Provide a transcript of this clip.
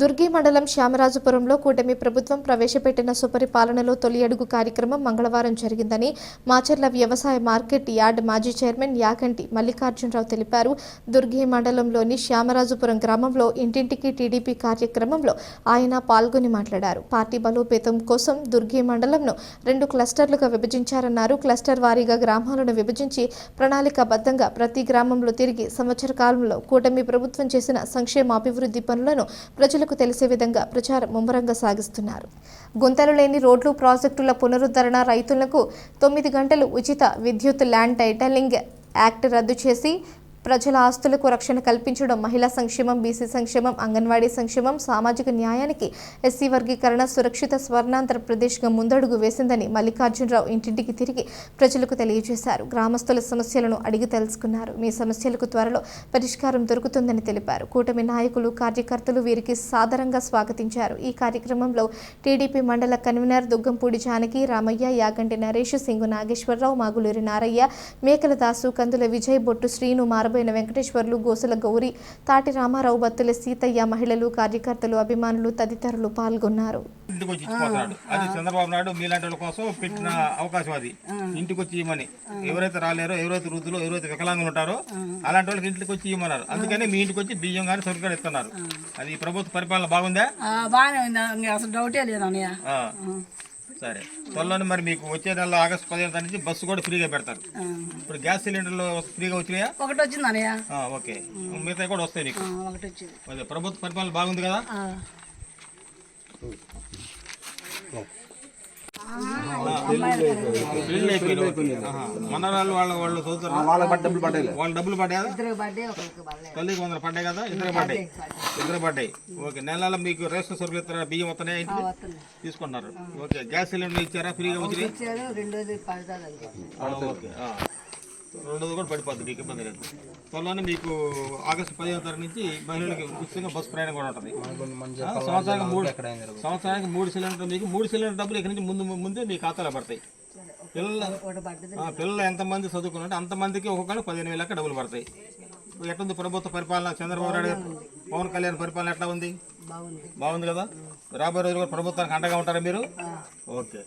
దుర్గి మండలం శ్యామరాజపురంలో కూటమి ప్రభుత్వం ప్రవేశపెట్టిన సుపరిపాలనలో తొలి అడుగు కార్యక్రమం మంగళవారం జరిగిందని మాచర్ల వ్యవసాయ మార్కెట్ యార్డ్ మాజీ చైర్మన్ యాకంటి మల్లికార్జునరావు తెలిపారు. దుర్గి మండలంలోని శ్యామరాజపురం గ్రామంలో ఇంటింటికి టీడీపీ కార్యక్రమంలో ఆయన పాల్గొని మాట్లాడారు. పార్టీ బలోపేతం కోసం దుర్గి మండలంను రెండు క్లస్టర్లుగా విభజించారన్నారు. క్లస్టర్ వారీగా గ్రామాలను విభజించి ప్రణాళికాబద్ధంగా ప్రతి గ్రామంలో తిరిగి సంవత్సర కాలంలో కూటమి ప్రభుత్వం చేసిన సంక్షేమ అభివృద్ధి పనులను ప్రజలకు తెలిసే విధంగా ప్రచారం ముమ్మరంగా సాగిస్తున్నారు. గుంతలు లేని రోడ్లు ప్రాజెక్టుల పునరుద్ధరణ రైతులకు తొమ్మిది గంటలు ఉచిత విద్యుత్ ల్యాండ్ టైటలింగ్ యాక్ట్ రద్దు చేసి ప్రజల ఆస్తులకు రక్షణ కల్పించడం మహిళా సంక్షేమం బీసీ సంక్షేమం అంగన్వాడీ సంక్షేమం సామాజిక న్యాయానికి ఎస్సీ వర్గీకరణ సురక్షిత స్వర్ణాంతర ప్రదేశ్గా ముందడుగు వేసిందని మల్లికార్జునరావు ఇంటింటికి తిరిగి ప్రజలకు తెలియజేశారు. గ్రామస్తుల సమస్యలను అడిగి తెలుసుకున్నారు. మీ సమస్యలకు త్వరలో పరిష్కారం దొరుకుతుందని తెలిపారు. కూటమి నాయకులు కార్యకర్తలు వీరికి సాదరంగా స్వాగతించారు. ఈ కార్యక్రమంలో టీడీపీ మండల కన్వీనర్ దుగ్గంపూడి జానకి రామయ్య యాగంటి నరేష్ సింగు నాగేశ్వరరావు మాగులూరి నారయ్య మేకల దాసు కందుల విజయ్ బొట్టు శ్రీను మారబోయిన వెంకటేశ్వర్లు గోసుల గౌరి తాటి రామారావు బత్తుల సీతయ్య మహిళలు కార్యకర్తలు అభిమానులు తదితరులు పాల్గొన్నారు. ఇంటికి వచ్చి ఇచ్చిపోతున్నాడు అది చంద్రబాబు నాయుడు మీలాంటి వాళ్ళ కోసం పెట్టిన అవకాశం అది. ఇంటికి వచ్చి ఇవ్వమని. ఎవరైతే రాలేరో ఎవరైతే వృద్ధులు ఎవరైతే వికలాంగులు ఉంటారో అలాంటి వాళ్ళకి ఇంటికి వచ్చి ఇవ్వమన్నారు అందుకని మీ ఇంటికి వచ్చి బియ్యం కానీ సరుకులు ఇస్తున్నారు అది ప్రభుత్వ పరిపాలన బాగుందా? బాగానే ఉంది. అసలు డౌటే లేదు. సరే. త్వరలోనే మరి మీకు వచ్చే నెల ఆగస్టు పదిహేను తారీఖు నుంచి బస్సు కూడా ఫ్రీగా పెడతారు. ఇప్పుడు గ్యాస్ సిలిండర్లు ఫ్రీగా వచ్చినాయా? ఒకటి వచ్చింది అన్నయ్య. ఓకే. మిగతా కూడా వస్తాయి నీకు. ఒకటి వచ్చింది. ప్రభుత్వ పరిపాలన బాగుంది కదా? మనరాలు అయిపోయింది వాళ్ళ వాళ్ళు చదువుతారు వాళ్ళ డబ్బులు పడ్డాయి వాళ్ళు డబ్బులు పడ్డాయా ఇద్దరికి బర్త్డే తల్లికి వందలు పడ్డాయి కదా ఇద్దరు పడ్డాయి ఇద్దరు పడ్డాయి ఓకే నెల మీకు రేషన్ సరుకులు ఇస్తారా బియ్యం వస్తున్నాయి ఇంటికి తీసుకున్నారు ఓకే గ్యాస్ సిలిండర్ ఇచ్చారా ఫ్రీగా వచ్చి ఓకే. రెండోది కూడా పడిపోద్ది మీకు ఇబ్బంది లేదు. త్వరలోనే మీకు ఆగస్టు పదిహేను తారీఖు నుంచి మహిళలకు ఉచితంగా బస్సు ప్రయాణం కూడా ఉంటుంది. సంవత్సరానికి మూడు సంవత్సరానికి మూడు సిలిండర్ మీకు మూడు సిలిండర్ డబ్బులు ఇక్కడ నుంచి ముందు ముందే మీ ఖాతాలో పడతాయి. పిల్లల పిల్లలు ఎంతమంది చదువుకున్నారంటే అంతమందికి ఒక్కొక్కరికి పదిహేను వేల లెక్క డబ్బులు పడతాయి. ఎట్లుంది ప్రభుత్వ పరిపాలన? చంద్రబాబు నాయుడు గారు, పవన్ కళ్యాణ్ పరిపాలన ఎట్లా ఉంది? బాగుంది. బాగుంది కదా? రాబోయే రోజుల్లో ప్రభుత్వానికి అండగా ఉంటారా మీరు? ఓకే.